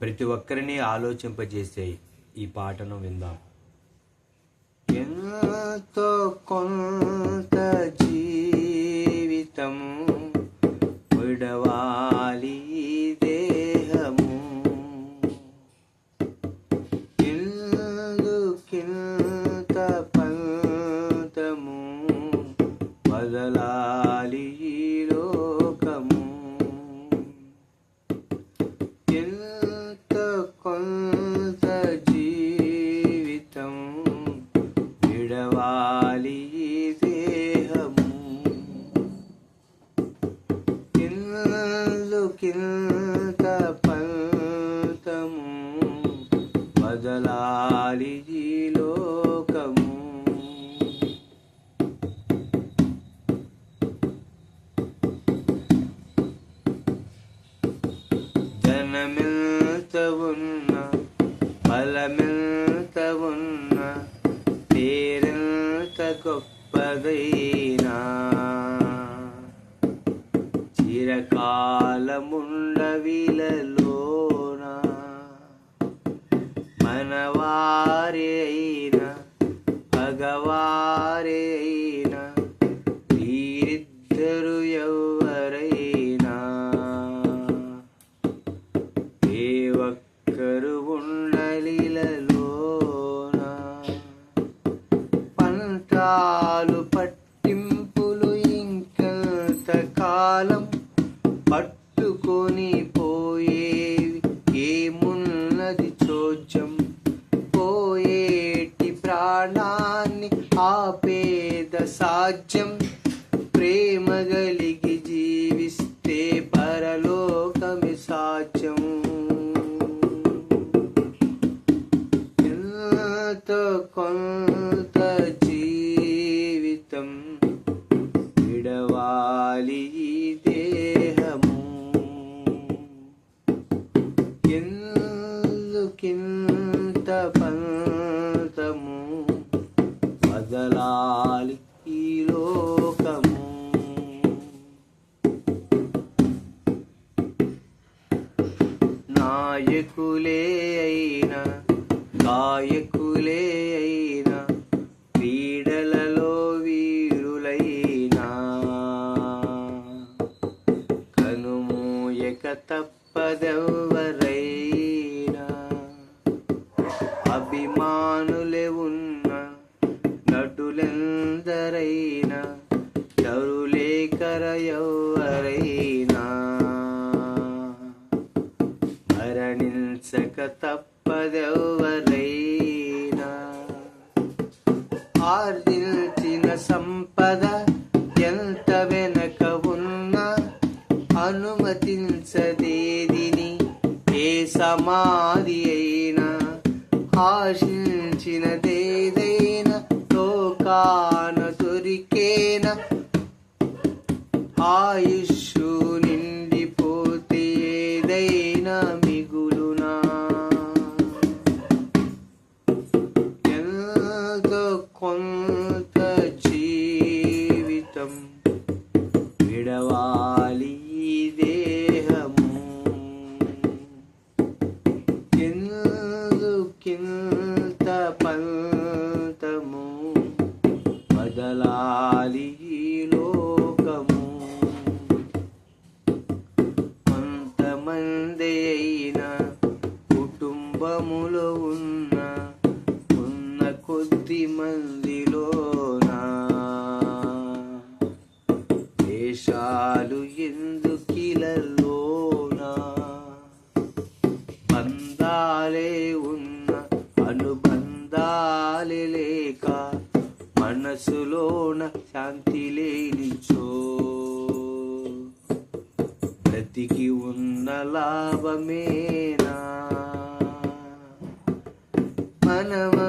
ప్రతి ఒక్కరిని ఆలోచింపజేసే ఈ పాటను విందాం. ఎంతో కొంత జీవితము విడవాలి దేహము. ఎందుకింత పంతము వదలాలి కావాలి ఈ దేహము. ఎందుకింత పంతము వదలాలి ఈ లోకము. ధనమింత చిరకాలముండవిలలోన మనవారే అయినా భగవారే అయినా వీరిద్దరు ఎవరైనా ఏ ఒక్కరు ఉండలిలలోన? పంటాలు పట్టింపులు సాధ్యం. ప్రేమ కలిగి జీవిస్తే పరలోకమి సాధ్యం. ఎంతో కొంత జీవితం విడవాలి ఈ దేహము. ఎందుకింత నాయకులే అయినా గాయకులే అయినా క్రీడలలో వీరులైనా. కనుమూయక తప్పదెవరైనా అభిమానులే ఉన్న నటులెందరైనా. ఆర్జించిన సంపద ఎంత వెనక ఉన్నా అనుమతించదేదిని ఏ సమాధి అయినా ఆశించినదేదైనా లోకాన దొరికేన? ఆయుష్ విడవాలి దేహము. కిందు ఎందుకింత పంతము బదలాలి లోకము. కొంతమంది అయిన కుటుంబములో ఉన్న ఉన్న కొద్ది మంది బంధాలే ఉన్న అనుబంధాలే లేక మనసులోన శాంతి లేనిచో బ్రతికి ఉన్న లాభమేనా? మనమా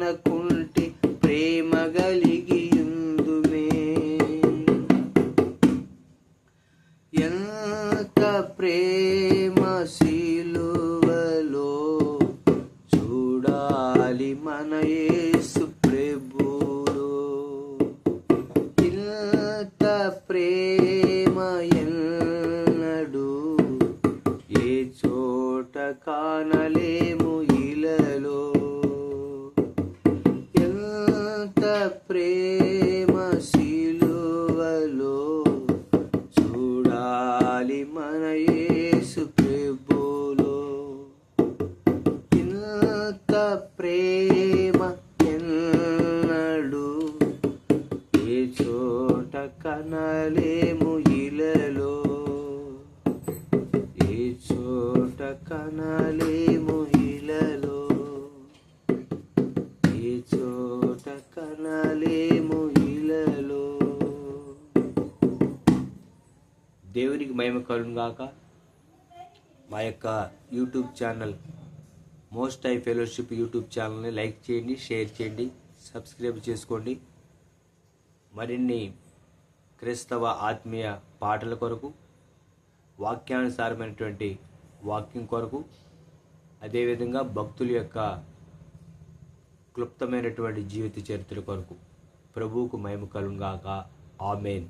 మనకుంటే ప్రేమ కలిగి ఎంత ప్రేమ శిలువలో చూడాలి మన యేసు ప్రభులు ఇంత ప్రేమ ఎన్నడు ఏ చోట కానలే చోట కనలేము ఇలలో. ఏ చోట కనలేము ఇలలో. ఏ చోట కనలేము ఇలలో. దేవునికి మహిమ కలుగాక మా యొక్క YouTube channel most I fellowship YouTube ఛానల్ని లైక్ చేయండి షేర్ చేయండి సబ్స్క్రైబ్ చేసుకోండి. మరిన్ని క్రైస్తవ ఆత్మీయ పాటల కొరకు వాక్యానుసారమైనటువంటి వాక్యం కొరకు అదేవిధంగా భక్తుల యొక్క క్లుప్తమైనటువంటి జీవిత చరిత్ర కొరకు ప్రభువుకు మహిమ కలుగాక. ఆమెన్.